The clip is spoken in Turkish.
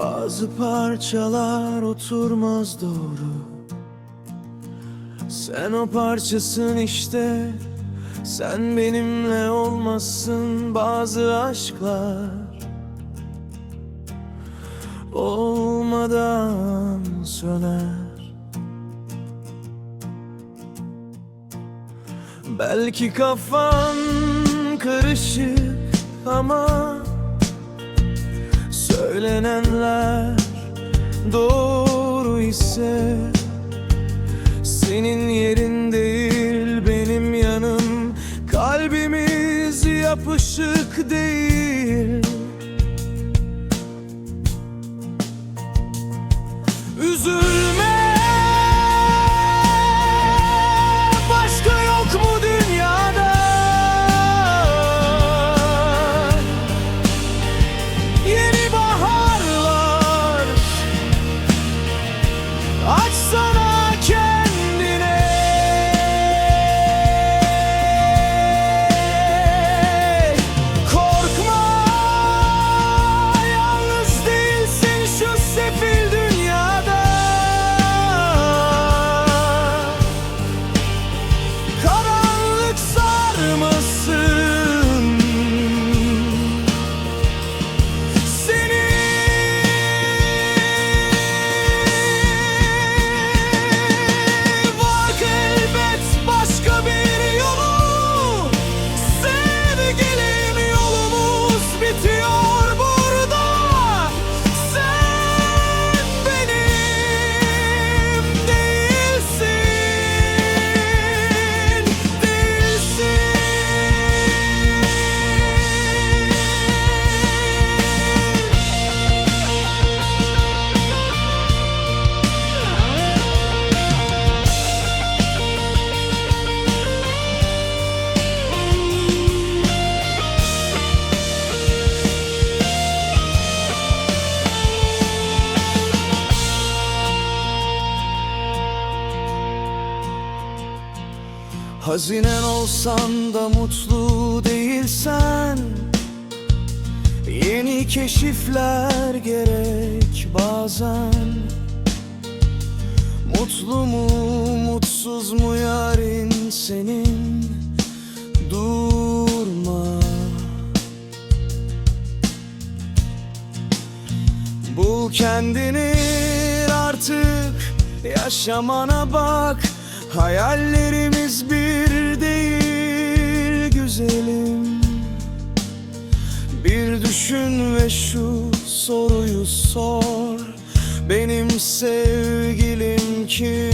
Bazı parçalar oturmaz doğru. Sen o parçasın işte. Sen benimle olmazsın bazı aşklar. Olmadan söner. Belki kafan karışık ama Söylenenler doğru ise Senin yerin değil benim yanım. Kalbimiz yapışık değil. Üzülme Hazinen olsan da mutlu değilsen Yeni keşifler gerek bazen. Mutlu mu mutsuz mu yarın senin? Durma. Bul kendini artık Yaşamana bak. Hayallerimiz bir sevgilim kim?